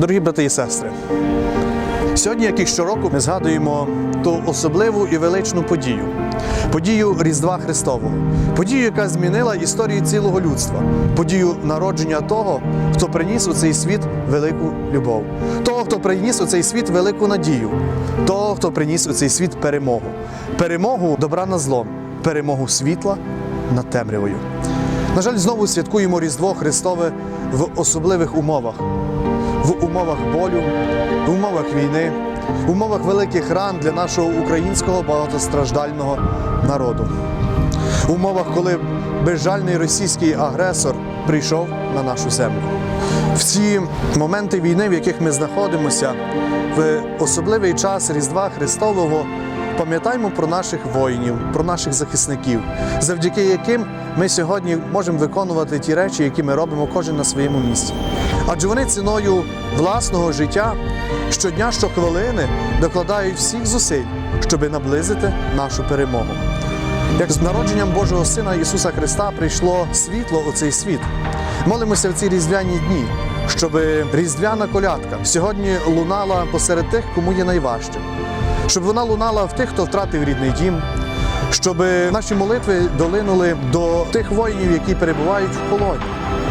Дорогі брати і сестри, сьогодні, як і щороку, ми згадуємо ту особливу і величну подію. Подію Різдва Христового, подію, яка змінила історію цілого людства, подію народження того, хто приніс у цей світ велику любов, того, хто приніс у цей світ велику надію, того, хто приніс у цей світ перемогу, перемогу добра над злом, перемогу світла над темрявою. На жаль, знову святкуємо Різдво Христове в особливих умовах в умовах болю, в умовах війни, в умовах великих ран для нашого українського багатостраждального народу, в умовах, коли безжальний російський агресор прийшов на нашу землю. В ці моменти війни, в яких ми знаходимося, в особливий час Різдва Христового. Пам'ятаємо про наших воїнів, про наших захисників, завдяки яким ми сьогодні можемо виконувати ті речі, які ми робимо кожен на своєму місці. Адже вони ціною власного життя щодня, щохвилини докладають всіх зусиль, щоби наблизити нашу перемогу. Як з народженням Божого Сина Ісуса Христа прийшло світло у цей світ. Молимося в ці різдвяні дні, щоб різдвяна колядка сьогодні лунала посеред тих, кому є найважче щоб вона лунала в тих, хто втратив рідний дім, щоб наші молитви долинули до тих воїнів, які перебувають в полоні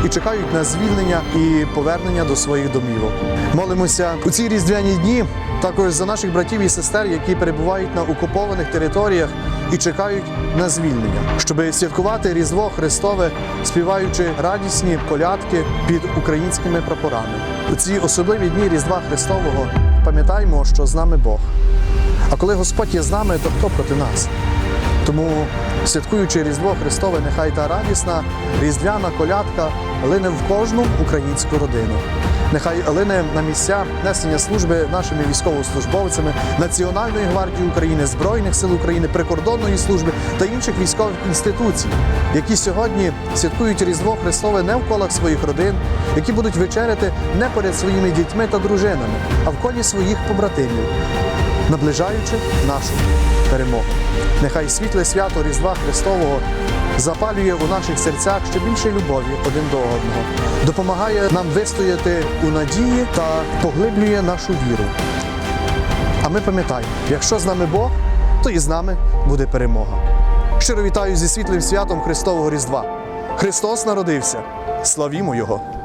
і чекають на звільнення і повернення до своїх домівок. Молимося у ці різдвяні дні також за наших братів і сестер, які перебувають на окупованих територіях і чекають на звільнення, щоб святкувати Різдво Христове, співаючи радісні колядки під українськими прапорами. У ці особливі дні Різдва Христового пам'ятаємо, що з нами Бог. А коли Господь є з нами, то хто проти нас? Тому, святкуючи Різдво Христове, нехай та радісна різдвяна колядка лине в кожну українську родину. Нехай лине на місця несення служби нашими військовослужбовцями Національної гвардії України, Збройних сил України, прикордонної служби та інших військових інституцій, які сьогодні святкують Різдво Христове не в колах своїх родин, які будуть вечеряти не поряд своїми дітьми та дружинами, а в колі своїх побратимів наближаючи нашу перемогу. Нехай світле свято Різдва Христового запалює у наших серцях ще більше любові один до одного, допомагає нам вистояти у надії та поглиблює нашу віру. А ми пам'ятаємо, якщо з нами Бог, то і з нами буде перемога. Щиро вітаю зі світлим святом Христового Різдва. Христос народився. Славімо Його!